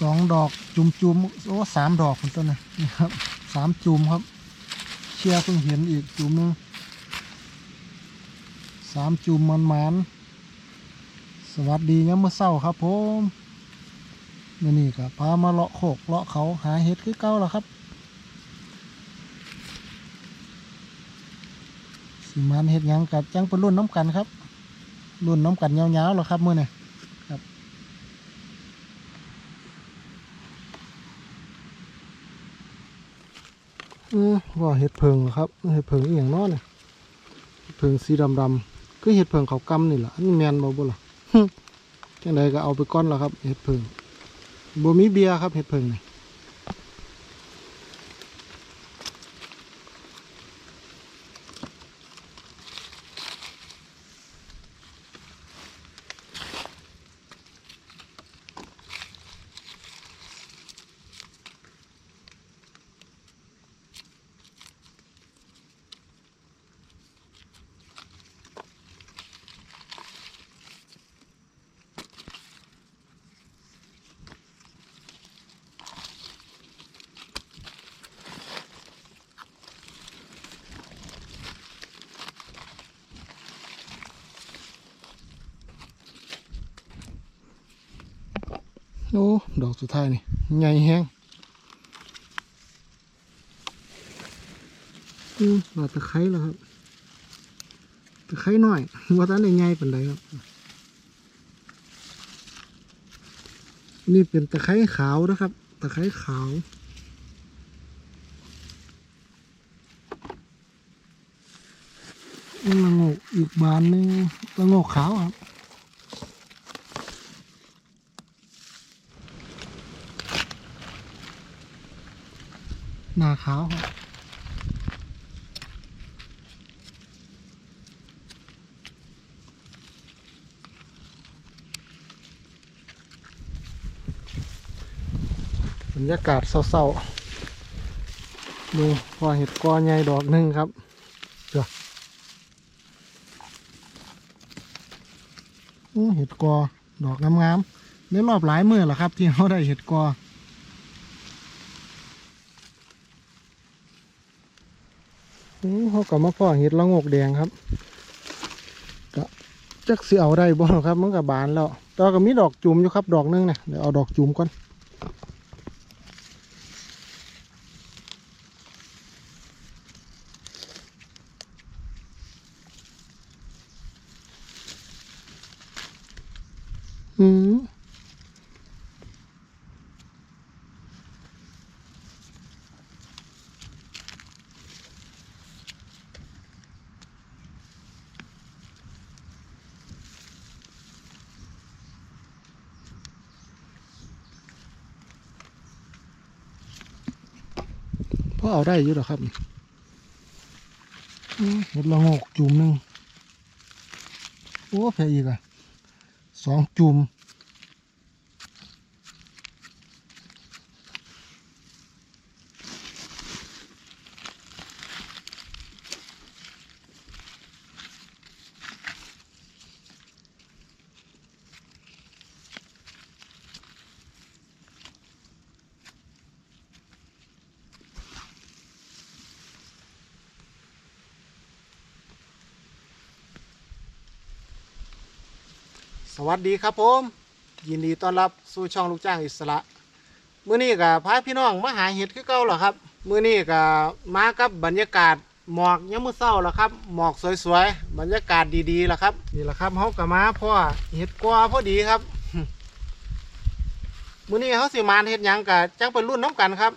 สองดอกจุ่มจุมๆโอ้สามดอกคนต้นนะนี่ครับสามจุ่มครับ เชียร์เพิ่งเห็นอีกจุ่มหนึงสามจุ่มมันมันๆสวัสดียามมื้อเช้าครับผมนี่นี่ก็พามาเลาะโขกเลาะเขาหาเห็ดคือเก่าแล้วครับสิมันเห็ดยังกัดจังเป็นรุ่นน้ำกันครับ รุ่นน้ำกันยาวๆแล้วครับเมื้อนี้ครับ เออ ว่าเห็ดเพิงครับเห็ดเพิงอหย่างน้อเนี่ยเพิงสีดำดำคือเห็ดเพิงเขากำนี่แหละอันนี้แมนบ่บ่ล่ะจังใดก็เอาไปก้อนแล้วครับเห็ดเพิงบ่มีเบียร์ครับเห็ดเพิงนี่ โอ้ดอกสุดท้ายนี่ใหญ่แฮงอืมาตะไคร้แล้วครับตะไคร้น้อยว่าตาได้ใหญ่ปานใดครับ นี่เป็นตะไคร้ขาวนะครับตะไคร้ขาวละโงกอีกบานนึงละโงกขาวครับ นาขาวครับบรรยากาศเศร้าๆดูพอเห็ดกอใหญ่ดอกหนึ่งครับเจ้าโอ้เห็ดกอดอกงามๆในรอบหลายมือแล้วครับ ที่เขาได้เห็ดกอ อืม เขากับมาพ่อเห็ดละงกแดงครับก็จักสิเอาได้บ่ครับมันก็บานแล้วแต่ว่าก็มีดอกจุ่มอยู่ครับ ดอกหนึงเนี่ยเดี๋ยวเอาดอกจุ่มก่อนอืมพอ เอาได้อยู่หรอครับหมเห็ดละโงกจุ่มหนึ่งโอ้แพ้อีกอะสองจุ่ม วัสดีครับผม ยินดีต้อนรับสู่ช่องลูกจ้างอิสระ มื้อนี้กับพาพี่น้องมาหาเห็ดคือเก่าเหรอครับ มื้อนี้กับมากับบรรยากาศหมอกยามมื้อเช้าแล้วครับ หมอกสวยๆ บรรยากาศดีๆแล้วครับ นี่แหละครับเฮากับมาเพราะว่าเห็ดกว่าพอดีครับ มื้อนี้เฮาสิมานเฮ็ดหยังกะจังเป็นรุ่นน้ำกันครับ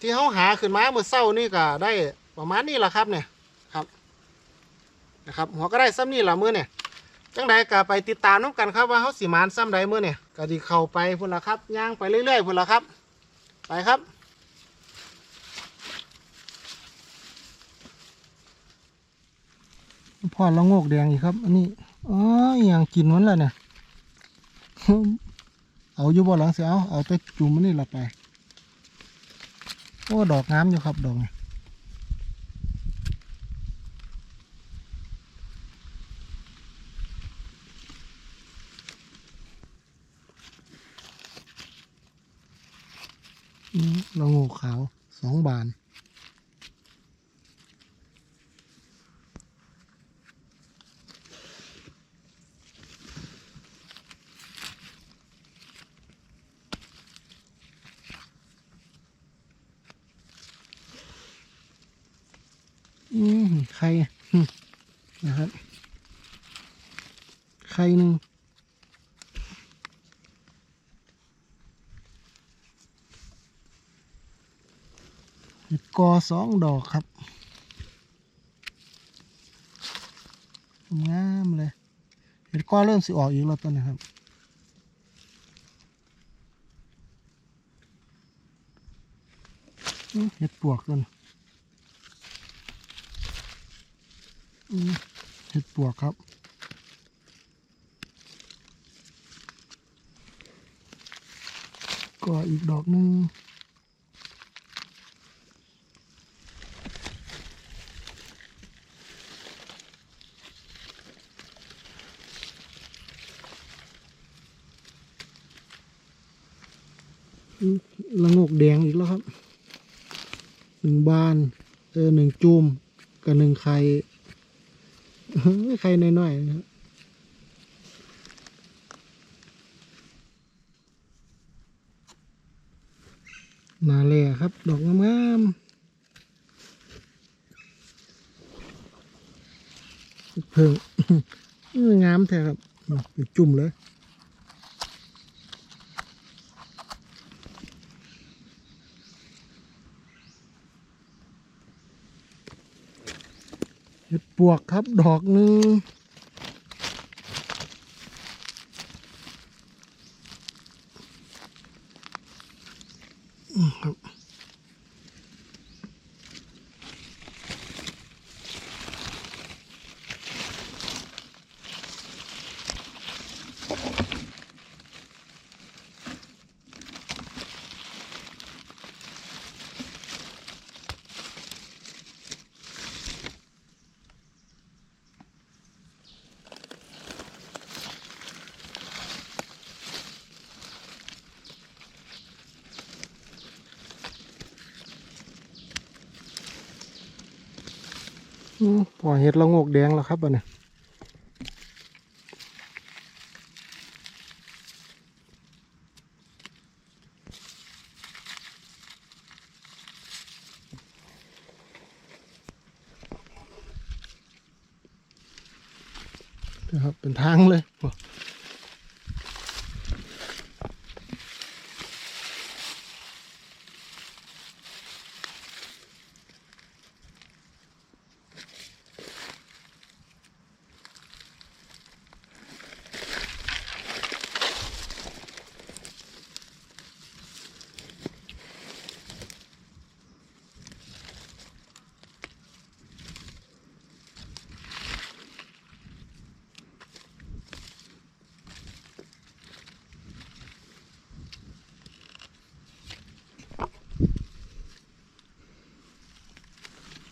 ที่เฮาหาขึ้นมามื้อเช้านี่ก็ได้ประมาณนี้แหละครับเนี่ยครับ นะครับหัวก็ได้ซ้ำนี่ละมื้อเนี่ย จังใดก็ไปติดตามน้ำกันครับว่าเขาสีมานซ้ำใดเมื่อเนี่ยก็ดีเข้าไปพุ่นละครับย่างไปเรื่อยๆพุ่นละครับ ไปครับพ่อละโงกแดงอีกครับ อันนี้อ๋ออย่างกินมันแล้วเนี่ย เอาอยู่บ่หลังเสียเอาเอาไปจุ่มมันนี่ละไป โอ้ ดอกงามอยู่ครับ ดอกนี่ะโงูขาวสองบานไข่นะครับไข่หนึ่งเห็ด กอสองดอกครับ งามเลย เห็ดกอเริ่มสิออกอีกแล้วต้นนะครับเห็ดปวกต้นเห็ดปวกครับก็อีกดอกหนึ่งอืม ละงกแดงอีกแล้วครับหนึ่งบาน เออหนึ่งจุ่มกับหนึ่งไข่ไข่น้อยๆนะครับนาเล่ครับ ดอกงามๆเพิ่งงามแท้ครับจุ่มเลย เห็ดปวกครับดอกหนึ่ง อืมพอเห็ดละโงกแดงแล้วครับอันนี้นะครับ เป็นทางเลยโอ้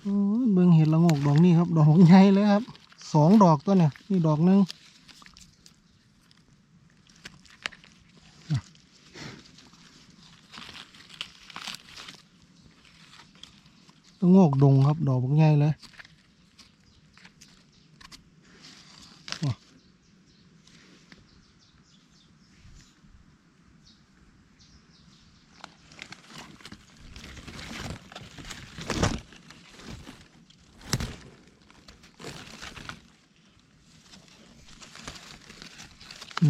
โอ้ยเบิ่งเห็ดละโงก ดอกใหญ่เลยครับสองดอกตัวเนี่ยนี่ดอกหนึ่งต้องอกดงครับ ดอกบักใหญ่เลย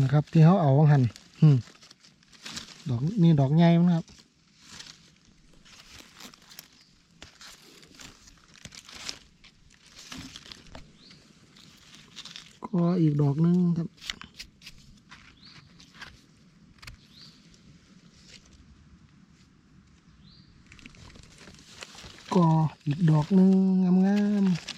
นะครับ ที่เขาเอาหันดอกนี่ดอกใหญ่มั้งครับก็อีกดอกหนึงครับก็อีกดอกหนึงงามๆ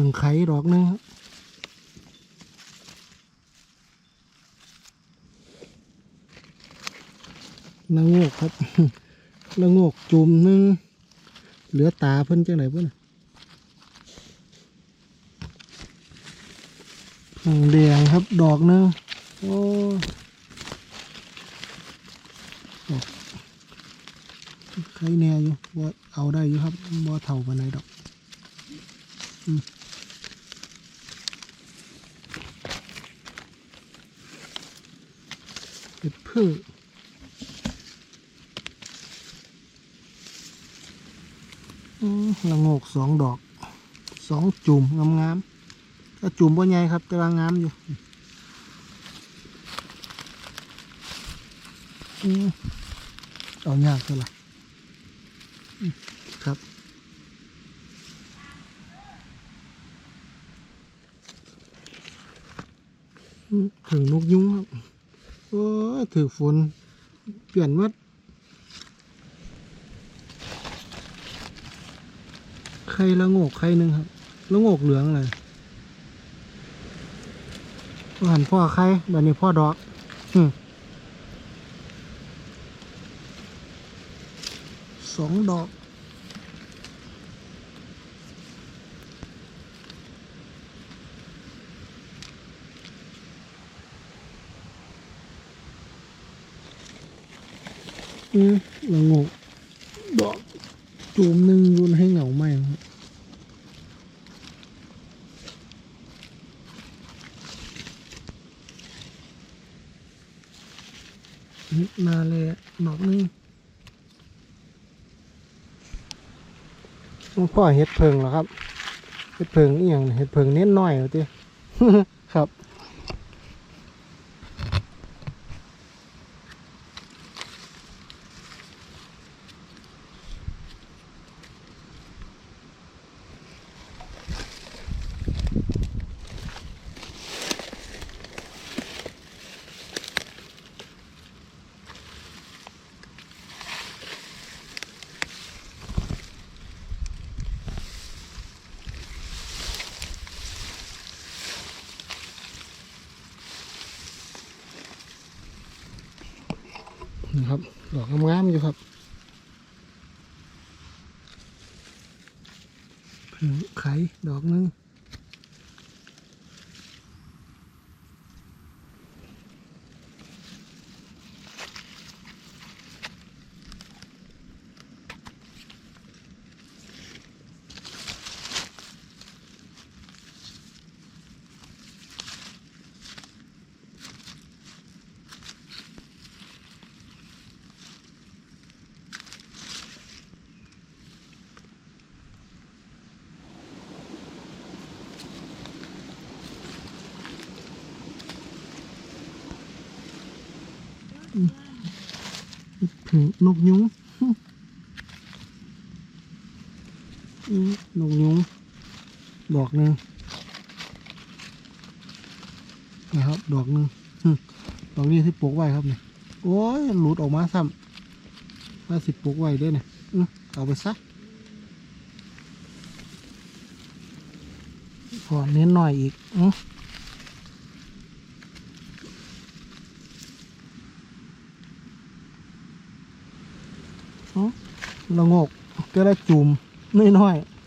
พิ่งไข่ดอกหนึงครับละโงกครับละโงกจุ่มหนึง เหลือตาเพิ่นจังไหนเพิ่นน่ะแดงครับดอกหนึงโอ้ใครแน่อยู่ว่าเอาได้อยู่ครับว่าเท่าปานไหนดอก อืมเห็ด พึ่งอืมละโงกสองดอกสองจุ่มงามๆถ้าจุ่มบ่ใหญ่ครับแต่ว่างามอยู่เอายากเท่าไหร่ครับถึงนกยุงครับ โอ้ถือฝน เปลี่ยนวัดไข่ละโงกไข่หนึ่งครับละโงกเหลืองเลยว่าหันพ่อไข่แบบนี้พ่อดอก อืสองดอก อืมละโงกดอกจูมหนึ่งอยุนให้เหงาไหมครับนี่นาเลยดอกหนึงพ่อเห็ดเพิงเหรอครับ เห็ดเพิงอีหยังเห็ดเพิงเน้นน้อยเหรอติครับ นะครับดอกงามๆอยู่ครับเพิ่งไข่ดอกนึงเพิ่ง นกยุงนกยุงดอกหนึ่งนะครับ ดอกหนึ่งดอกนี้ที่ปลูกไว้ครับเนี่ยโอ้ยหลุดออกมาซ้ำมาสิปลูกไว้ด้วยเนี่ยเอาไปซะพอเน้นหน่อยอีกอืม ละงกก็ได้จุ่มน้อยๆ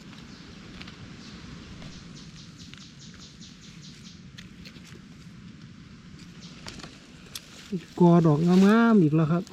กอดอกงามๆอีกแล้วครับ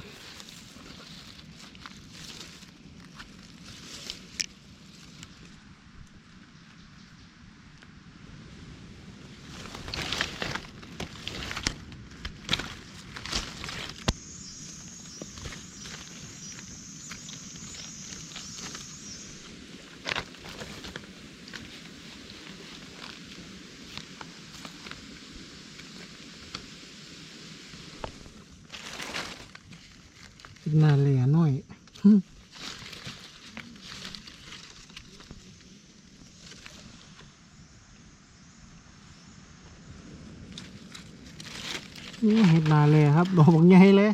นาเหลียน้อยนี่เห็ดนาเลยครับ ดอกบักใหญ่เลย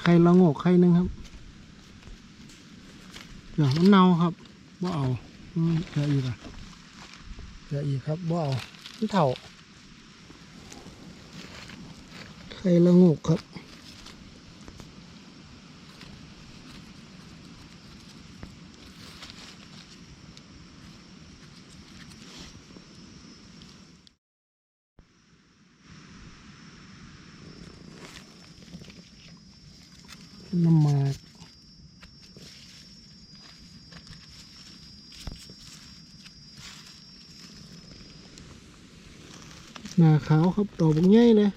ไข่ละโงกไข่นึงครับ เดี๋ยวมันเน่าครับว่าเอา เดี๋ยวอีกอะเดี๋ยวอีกครับว้าวเถ่าไข่ละโงกครับ น้ำหมาก หนาขาวครับดอกบางใหญ่เลย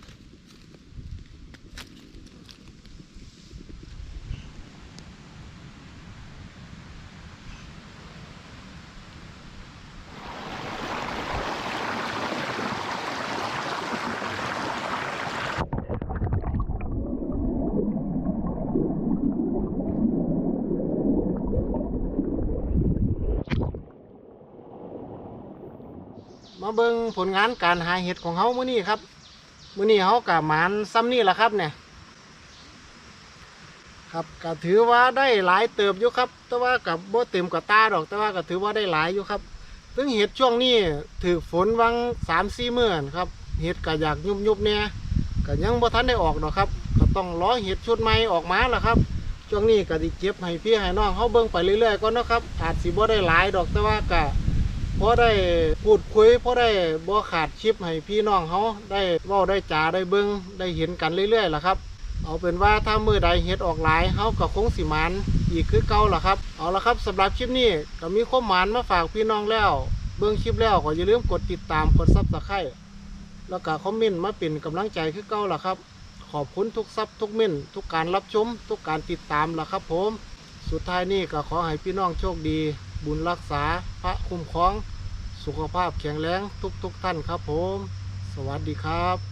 มาเบิ่งผลงานการหาเห็ดของเขาเมื้อนี้ครับเมื้อนี้เขากับหมานซ้ำนี่แหละครับเนี่ยครับก็ถือว่าได้หลายเติบอยู่ครับ แต่ว่ากับบ่เต็มกับตาดอก แต่ว่าก็ถือว่าได้หลายอยู่ครับซึ่งเห็ดช่วงนี้ถือฝนวังสามสี่เมื้อนครับเห็ดก็อยากยุบยุบๆเนี่ยก็ยังบ่ทันได้ออกดอกครับ ก็ต้องรอเห็ดชุดใหม่ออกมาล่ะครับช่วงนี้ก็สิเก็บให้พี่ให้น้องเขาเบิ่งไปเรื่อยๆก่อนะครับอาจสิบ่ได้หลายดอกแต่ว่าก็ พอได้พูดคุยพอได้บ่ขาดชิปให้พี่น้องเขาได้เว้าได้จาได้เบิ่งได้เห็นกันเรื่อยๆล่ะครับ เอาเป็นว่าถ้ามือใดเฮ็ดออกหลายเฮาก็คงสิมานอีกคือเก่าล่ะครับ เอาละครับสำหรับคลิปนี้ก็มีความหมานมาฝากพี่น้องแล้ว เบิ่งคลิปแล้วก็อย่าลืมกดติดตามกด Subscribe แล้วก็คอมเมนต์มาเป็นกำลังใจคือเก่าล่ะครับ ขอบคุณทุกซับทุกเม่นทุกการรับชม ทุกการติดตามล่ะครับผม สุดท้ายนี้ก็ขอให้พี่น้องโชคดี บุญรักษาพระคุ้มครอง สุขภาพแข็งแรงทุกๆทท่านครับผม สวัสดีครับ